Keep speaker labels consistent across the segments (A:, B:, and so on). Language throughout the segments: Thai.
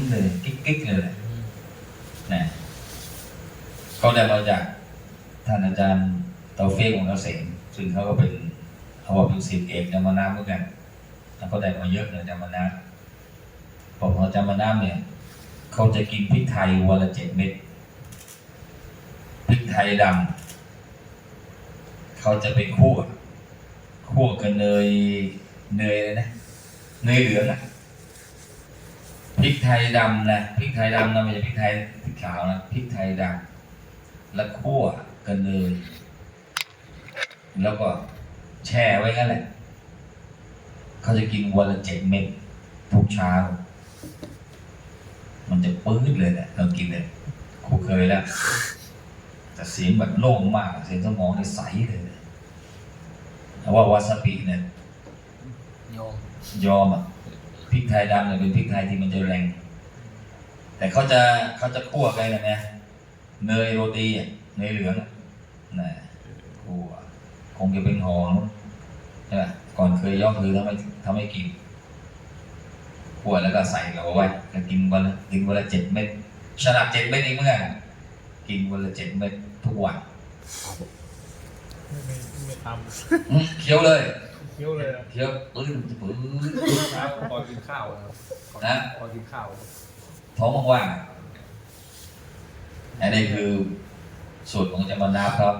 A: งเลย กิ๊กๆเลยนะก็ได้มาจากท่านอาจารย์เตาเฟีของเราเสงซึ่งเขาก็เป็นเขาว่าเป็นศิษย์เอกจำมานาเหมือนกันแล้วก็ได้มาเยอะเลยจำมานาผมของจำมานาเนี่ยเขาจะกินพริกไทยวันละเจ็ดเม็ดพริกไทยดำเขาจะไปคั่วคั่วกับเนยเนยอะไรนะเนยเหลืองอะ ริกไทยดำนะพริกไทยดำนะไม่ใช่พริกไทยพริกขาวนะพริกไทยดำแล้วคั่วกันเลยแล้วก็แช่ไว้งั้นแหละ เขาจะกินวันละเจ็ดเม็ดทุกเช้า มันจะปื้ดเลยแหละเรากินเลยครูเคยแล้วแต่เสียงแบบโล่งมาก เสียงสมองนี่ใสเลยนะแต่ว่าวาซาบิเนี่ย
B: โยม
A: ยอมอะพ ริกไทยดำเนี่ยเป็นพริกไทยที่มันจะแรง แต่เขาจะเขาจะคั่วกันนะนะเนยโรตีอะเนยเหลืองอะนะคั่วคงจะเป็นหอมใช่ไหมก่อนเคยย่อคือทำให้ทำให้กินคั่วแล้วก็ใส่กับเอาไว้ก็กินวันละกินวันละเจ็ดเม็ดฉลากเจ็ดเม็ดเองเมื่อกันกินวันละเจ็ดเม็ดทุกวัน
C: ไม่ไม่ไม่ท
A: อื้อเคี้ยวเลยำ
C: เคี้ยวเลยอะ
A: เคี้ยวปื้ดปื้ด
C: เช้าก่อนกินข้าวนะครับก่อน
A: นะ
C: ก่อนกินข้าว
A: ท้องว่างๆอันนี้คือสูตรของอาจารย์บรรณาครับ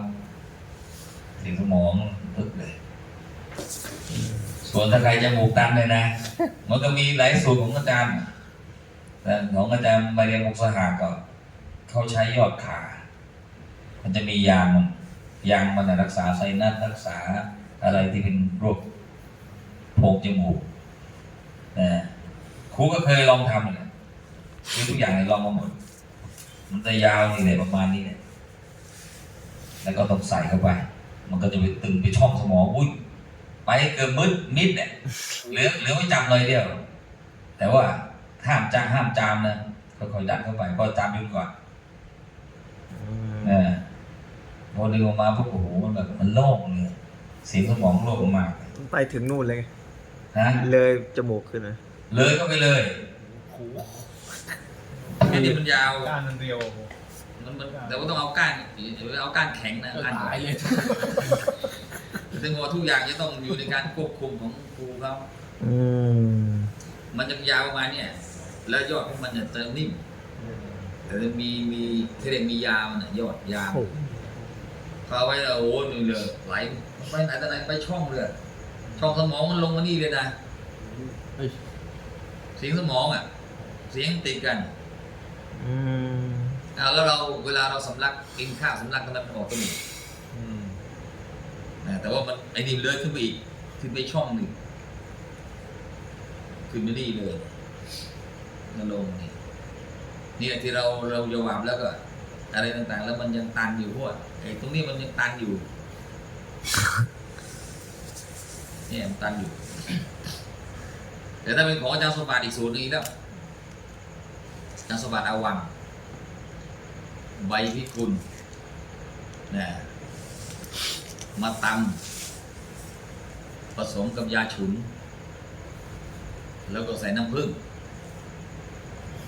A: ถึงสมองปึ๊กเลย ส่วนถ้าใครจมูกตันเลยนะ มันก็มีหลายสูตรของอาจารย์แต่ของอาจารย์มาเรียนมุกสหาก็เขาใช้ยอดขา มันจะมียางมันยางมันน่ะรักษาไซนัสรักษา อะไรที่เป็นโรคโพรงจมูกนะครูก็เคยลองทำเลยคือทุกอย่างเลยลองมาหมด มันจะยาวนี่เลยประมาณนี้เนี่ยแล้วก็ต้องใส่เข้าไป มันก็จะไปตึงไปช่องสมองอุ้ยไปเกือบมืดมิดเนี่ยเหลือเหลือไว้จำเลยเดียว แต่ว่าห้ามจามห้ามจามนะค่อยๆดันเข้าไปก็จามอยุ่ก่อนเออพอดึงออกมาปุ๊บโอ้โหมันแบบมันโล่งเลยเสียงสมองโล่งมาก
D: ไปถึงนู่นเลย
A: นะ
D: เลยจมูกขึ้นนะ
A: เลยก็ไปเลย
C: หู
A: แค่นี้มันยาว
C: ก้านมันเรียว
A: มันมันแต่ว่าต้องเอาก้านอย่าไปเอาก้านแข็งนะก้าน
B: ตายเลย
A: ซึ่งว่าทุกอย่างจะต้องอยู่ในการควบคุมของครูเขา
D: อืม
A: มันจะยาวประมาณเนี่ยแล้วยอดของมันเนี่ยจะนิ่มแต่จะมีมีที่เรียกมียามันน่ะยอดยา
D: โอ้
A: เขาเอาไว้แล้วโอ้นี่เลยไหลไปไหนแต่ไหนไปช่องเลยช่องสมองมันลงมานี่เลยนะ
B: เฮ้ย
A: เสียงสมองอะ เสียงติดกัน
D: อืม
A: อ่าแล้วเราเวลาเราสำลักกินข้าวสำลักกันมันออกตัวนี้
C: อืม
A: นะแต่ว่ามันไอ้นี่เลื่อนขึ้นไปอีกขึ้นไปช่องหนึ่งขึ้นไปนี่เลยมาลงนี่เนี่ยที่เราเราจะวามแล้วก็ อะไรต่างๆ แล้วมันยังตันอยู่พวกไอ้ตรงนี้มันยังตันอยู่ เนี่ยมันตันอยู่ แต่ถ้าเป็นของอาจารย์สมบัติอีกสูตรหนึงอีกแล้วอาจารย์สมบัติอาวังใบพิกุลนะมาตำผสมกับยาฉุน แล้วก็ใส่น้ำผึ้ง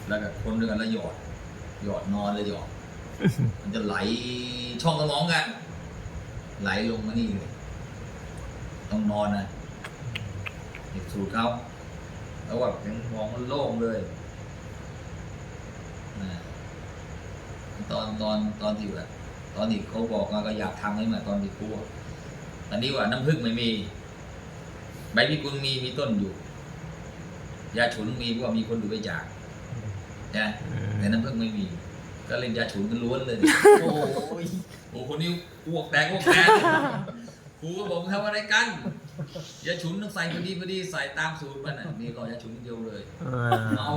A: แล้วก็คนด้วยกันแล้วหยอด หยอดนอนเลยหยอด มันจะไหลช่องสมองกันไหลลงมานี่เลยต้องนอนนะเด็กสูตรเขาแล้วว่าถึงมองมันโล่งเลยตอนตอนตอนที่แบบตอนที่เขาบอกมาก็อยากทำให้มาตอนที่กลัวตอนนี้ว่าน้ำผึ้งไม่มี ใบพิกุลมีมีต้นอยู่ ยาฉุนมีเพราะว่ามีคนดูไปจากนะแต่น้ำผึ้งไม่มี ก็เล่นยาฉุนกันล้วนเลย
B: โอ้ย
A: โอ้คนนี้อ้วกแตกอ้วกแตกครูก็บอกมึงทำอะไรกันยาฉุนต้องใส่พอดีพอดีใส่ตามสูตรมันน่ะนี่รอยาฉุนเดียวเลย
D: อ่า
A: เอา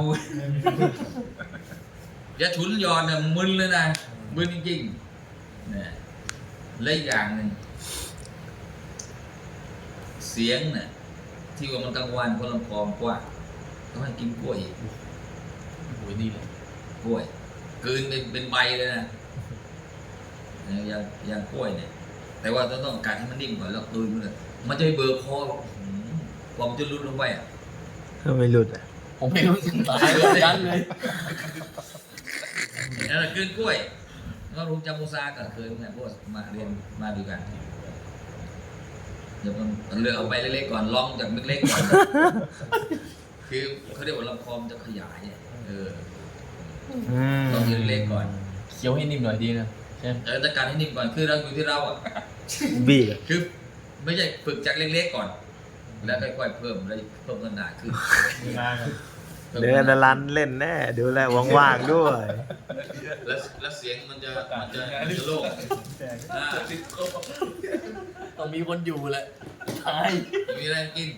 A: ยาฉุนหยอดเนี่ยมึนเลยนะมึนจริงๆเนี่ยและอีกอย่างหนึ่งเสียงเนี่ยที่ว่ามันกลางวันคนลำคองกว้างต้องให้กินกล้วยอีก
B: โอ้ยนี่เลย
A: กล้วย กลืนเป็นเป็นใบเลยนะเนี่ยอย่างอย่างกล้วยเนี่ย แต่ว่าต้องต้องการให้มันนิ่มก่อนแล้วกลืนมันเลยมันจะไปเบอร์คออื้อหือพอมันจะรุดลงไปอะ
D: ถ้าไม่หลุดอะ
B: ผมไม่รู้สึกตายเลยยันเลย
A: นั่นแหละคืนกล้วยก็รู้จามูซาก็เคยเนี่ยพวกมาเรียนมาดูกันเดี๋ยวมันเลือกเอาไปเล็กๆก่อนลองจากเล็กๆก่อน คือเขาเรียกว่าลำคอมจะขยายอะเออ
D: อืม
A: ลองทีเล็กๆก่อน
B: เคี้ยวให้นิ่มหน่อยดีนะใช่ไหม
A: เออจัดการให้นิ่มก่อนคือเราอยู่ที่เราอะ
D: บี้อะ
A: คือไม่ใช่ฝึกจากเล็กๆก่อน แล้วค่อยๆเพิ่มแล้วเพิ่มขนาดขึ้น
C: มีนางอะ
A: พิ่ม
D: เดินรันเล่นแน่ดูแลว่างๆด้วย
A: แล้วแล้วเสียงมันจะมันจะมันจะโล่ง
C: แจก
A: อ่า
B: ต้องมีคนอยู่แหละตาย
A: มีอะไรกิน